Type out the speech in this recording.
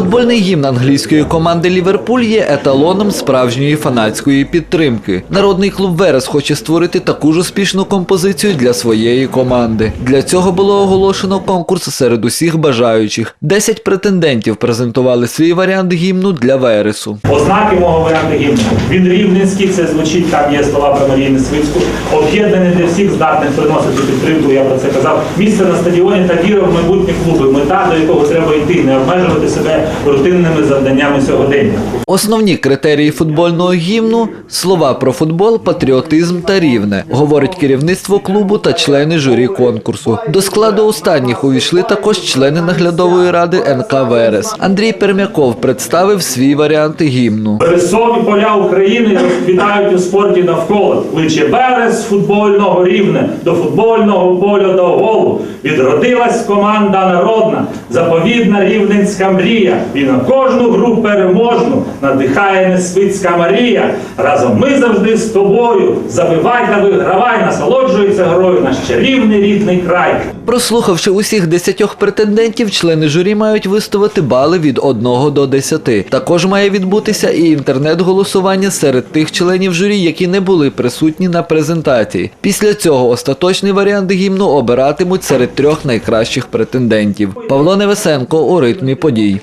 Футбольний гімн англійської команди Ліверпуль є еталоном справжньої фанатської підтримки. Народний клуб Верес хоче створити таку ж успішну композицію для своєї команди. Для цього було оголошено конкурс серед усіх бажаючих. Десять претендентів презентували свій варіант гімну для Вересу. Ознаки мого варіанту гімну. Він рівненський, це звучить, там є слова про Марію Несвицьку. Об'єднаний для всіх здатних приносити підтримку, я про це казав. Місце на стадіоні та віра в майбутні клуби, мета, до якого треба йти, не обмежувати себе рутинними завданнями сьогодення. Основні критерії футбольного гімну слова про футбол, патріотизм та рівне, говорить керівництво клубу та члени журі конкурсу. До складу останніх увійшли також члени наглядової ради НК Верес. Андрій Пермяков представив свій варіант гімну. Вересові поля України розквітають у спорті навколо. Кличе берез футбольного рівне до футбольного поля до голу. Відродилась команда народна, заповідна рівненська мрія. І на кожну гру переможну надихає Несвицька Марія. Разом ми завжди з тобою. Забивай та вигравай, насолоджується грою наш чарівний рідний край. Прослухавши усіх десятьох претендентів, члени журі мають виставити бали від 1 до 10. Також має відбутися і інтернет-голосування серед тих членів журі, які не були присутні на презентації. Після цього остаточний варіант гімну обиратимуть серед трьох найкращих претендентів. Павло Невесенко у ритмі подій.